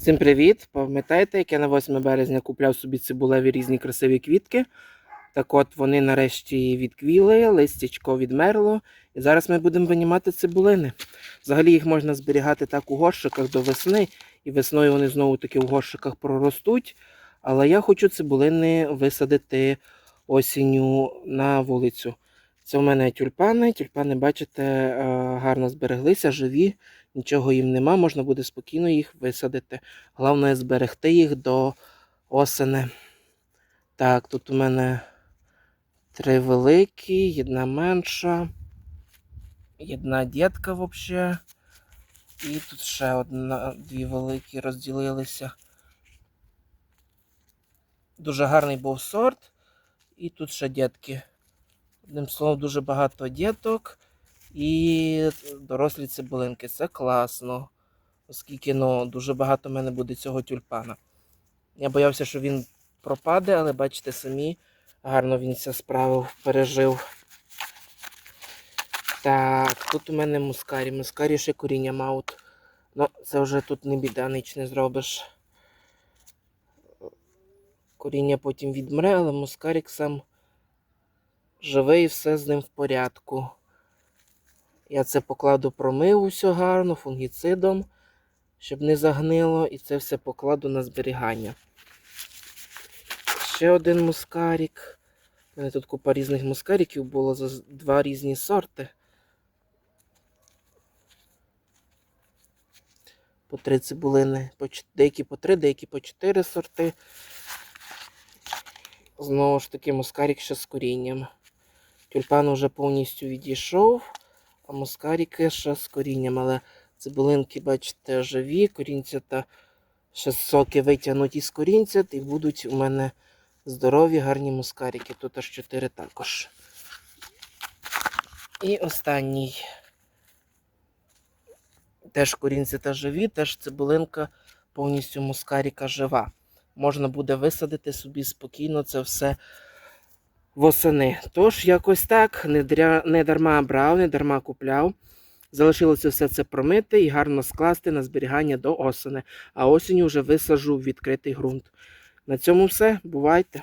Всім привіт! Пам'ятаєте, як я на 8 березня купляв собі цибулеві різні красиві квітки? Так от вони нарешті відквіли, листячко відмерло, і зараз ми будемо винімати цибулини. Взагалі їх можна зберігати так у горщиках до весни, і весною вони знову таки в горщиках проростуть. Але я хочу цибулини висадити осінню на вулицю. Це в мене тюльпани. Тюльпани, бачите, е, гарно збереглися, живі, нічого їм нема, можна буде спокійно їх висадити. Головне зберегти їх до осени. Так, тут у мене три великі, одна менша, одна дітка взагалі. І тут ще одна, дві великі розділилися. Дуже гарний був сорт. І тут ще дітки. Одним словом, дуже багато діток і дорослі цибулинки. Це класно. Оскільки ну, дуже багато в мене буде цього тюльпана. Я боявся, що він пропаде, але бачите самі, гарно він це справив, пережив. Так, тут у мене мускарі. Мускарі ще коріння маут. Ну, це вже тут не біда, ніч не зробиш. Коріння потім відмре, але мускарік сам живий і все з ним в порядку. Я це покладу промив усе гарно, фунгіцидом, щоб не загнило, і це все покладу на зберігання. Ще один мускарік. У мене тут купа різних мускаріків було за два різні сорти. По три цибулини, деякі по три, деякі по чотири сорти. Знову ж таки, мускарік ще з корінням. Тюльпан уже повністю відійшов, а мускаріки ще з корінням. Але цибулинки, бачите, живі, корінця та ще соки витягнуть із корінця, і будуть у мене здорові, гарні мускаріки. Тут аж чотири також. І останній. Теж корінці та живі, теж цибулинка повністю мускаріка жива. Можна буде висадити собі спокійно це все восени. Тож, якось так, не, дря... не дарма брав, не дарма купляв. Залишилося все це промити і гарно скласти на зберігання до осени. А осінню вже висажу в відкритий ґрунт. На цьому все. Бувайте!